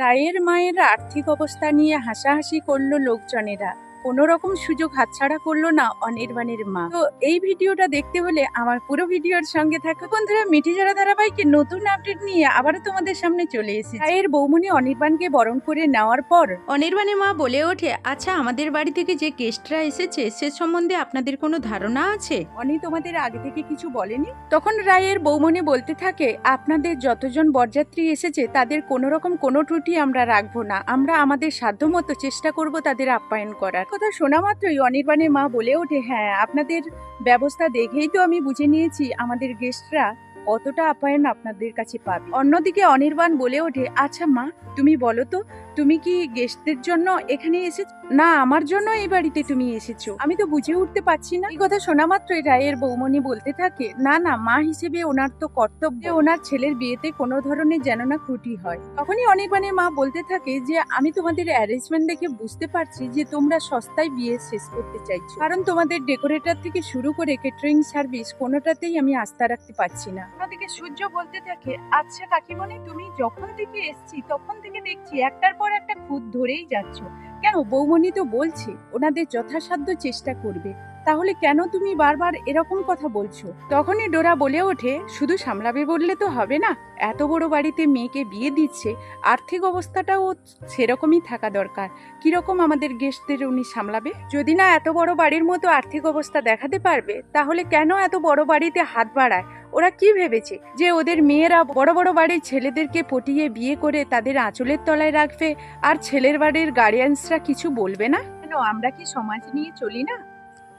রায়ের মায়ের আর্থিক অবস্থা নিয়ে হাসাহাসি করল লোকজনেরা। কোনো রকম সুযোগ হাতছাড়া করল না অনির্বাণের মা। তো এই ভিডিওটা দেখতে হলে আমার পুরো ভিডিওর সঙ্গে থাকো। বন্ধুরা মিঠি যারা ধারাবাহিকের নতুন আপডেট নিয়ে আবারও তোমাদের সামনে চলে এসেছি। রায়ের বৌমনি অনির্বাণকে বরণ করে নেওয়ার পর অনির্বাণের মা বলে ওঠে আচ্ছা আমাদের বাড়ি থেকে যে গেস্টরা এসেছে সে সম্বন্ধে আপনাদের কোনো ধারণা আছে? অনি তোমাদের আগে থেকে কিছু বলেনি? তখন রায়ের বৌমনি বলতে থাকে আপনাদের যতজন বরযাত্রী এসেছে তাদের কোনো রকম কোনো ত্রুটি আমরা রাখব না। আমরা আমাদের সাধ্যমতো চেষ্টা করব তাদের আপ্যায়ন করার। কথা শোনা মাত্রই অনির্বাণের মা বলে ওঠে হ্যাঁ আপনাদের ব্যবস্থা দেখেই তো আমি বুঝে নিয়েছি, আমাদের গেস্টরা কতটা আপ্যায়ন আপনাদের কাছে পাবে। অন্যদিকে অনির্বাণ বলে ওঠে আচ্ছা মা, তুমি বলো তো, তুমি কি গেস্টদের জন্য এখানে এসেছ না, আমার জন্য এই বাড়িতে তুমি এসেছ। আমি তো বুঝে উঠতে পারছি না। এই কথা শোনা মাত্রই রায়ের বৌমনি বলতে থাকে, না না, মা হিসেবে ওনার তো কর্তব্য। ওনার ছেলের বিয়েতে কোনো ধরনের যেন না ত্রুটি হয়। তখনই অনির্বাণের মা বলতে থাকে যে, আমি তোমাদের অ্যারেঞ্জমেন্ট দেখে বুঝতে পারছি যে তোমরা সস্তায় বিয়ে শেষ করতে চাইছো। কারণ তোমাদের ডেকোরেটর থেকে শুরু করে কেটারিং সার্ভিস কোনোটাতেই আমি আস্থা রাখতে পারছি না। অন্যদিকে সূর্য বলতে থাকে আচ্ছা কাকিমণি, তুমি যখন থেকে এসছি, তখন থেকে দেখছি একটার পর একটা খুদ ধরেই যাচ্ছ। কেন? বৌমণি তো বলছে, ওনাদের যথাসাধ্য চেষ্টা করবে। তাহলে কেন তুমি বারবার এরকম কথা বলছো? তখনই ডোরা বলে ওঠে, শুধু সামলাবে বললে তো হবে না। এত বড় বাড়িতে মেয়েকে বিয়ে দিচ্ছে, আর্থিক অবস্থাটাও সেরকমই থাকা দরকার। কীরকম আমাদের গেস্টদের উনি সামলাবে? যদি না এত বড় বাড়ির মতো আর্থিক অবস্থা দেখাতে পারবে, তাহলে কেন এত বড় বাড়িতে হাত বাড়ায়? ওরা কি ভেবেছে? যে ওদের মেয়েরা বড় বড় বাড়ির ছেলেদেরকে পটিয়ে বিয়ে করে তাদের আঁচলের তলায় রাখবে, আর ছেলের বাড়ির গার্ডিয়ানসরা কিছু বলবে না? কেন, আমরা কি সমাজ নিয়ে চলি না?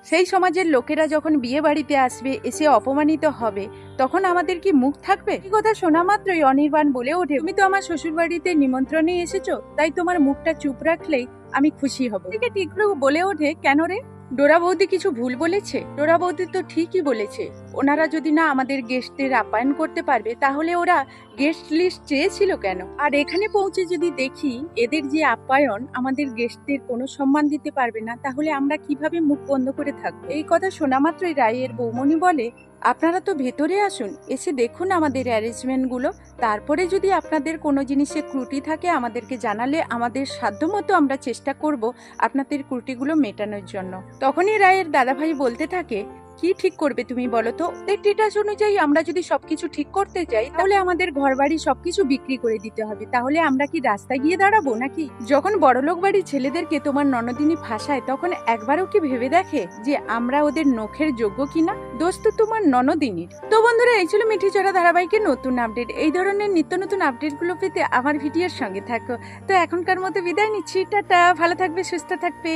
সেই সমাজের লোকেরা যখন বিয়ে বাড়িতে আসবে, এসে অপমানিত হবে, তখন আমাদের কি মুখ থাকবে? এই কথা শোনা মাত্রই অনির্বাণ বলে ওঠে, তুমি তো আমার শ্বশুর বাড়িতে নিমন্ত্রণে এসেছ, তাই তোমার মুখটা চুপ রাখলেই আমি খুশি হব। ঠিক বলে ওঠে, কেন রে? ডোরা বৌদি কিছু ভুল বলেছে? ডোরা বৌদি তো ঠিকই বলেছে। ওনারা যদি না আমাদের গেস্টদের আপ্যায়ন করতে পারবে, তাহলে ওরা গেস্ট লিস্ট চেয়েছিল কেন? আর এখানে পৌঁছে যদি দেখি এদের যে আপ্যায়ন আমাদের গেস্টদের কোনো সম্মান দিতে পারবে না, তাহলে আমরা কীভাবে মুখ বন্ধ করে থাকব? এই কথা শোনা মাত্রই রায়ের বৌমনি বলে আপনারা তো ভেতরে আসুন, এসে দেখুন আমাদের অ্যারেঞ্জমেন্টগুলো। তারপরে যদি আপনাদের কোনো জিনিসে ত্রুটি থাকে, আমাদেরকে জানালে আমাদের সাধ্যমতো আমরা চেষ্টা করব আপনাদের ত্রুটিগুলো মেটানোর জন্য। তখনই রায়ের দাদাভাই বলতে থাকে কি ঠিক করবে তুমি বলো তো? টেটাস অনুযায়ী আমরা যদি সবকিছু ঠিক করতে যাই, তাহলে আমাদের ঘর বাড়ি সবকিছু বিক্রি করে দিতে হবে। তাহলে আমরা কি রাস্তায় গিয়ে দাঁড়াবো নাকি? যখন বড়লোক বাড়ির ছেলেদেরকে তোমার ননদিনী ফাঁসায়, তখন একবারও কি ভেবে দেখে যে আমরা ওদের নখের যোগ্য কিনা? দোষ তো তোমার ননদিনীর। তো বন্ধুরা, এই ছিল মিঠি চড়া ধারাবাহিকের নতুন আপডেট এই ধরনের নিত্য নতুন আপডেটগুলো পেতে আমার ভিডিওর সঙ্গে থাকো। তো এখনকার মতো বিদায় নিচ্ছি। টাটা, ভালো থাকবে, সুস্থ থাকবে।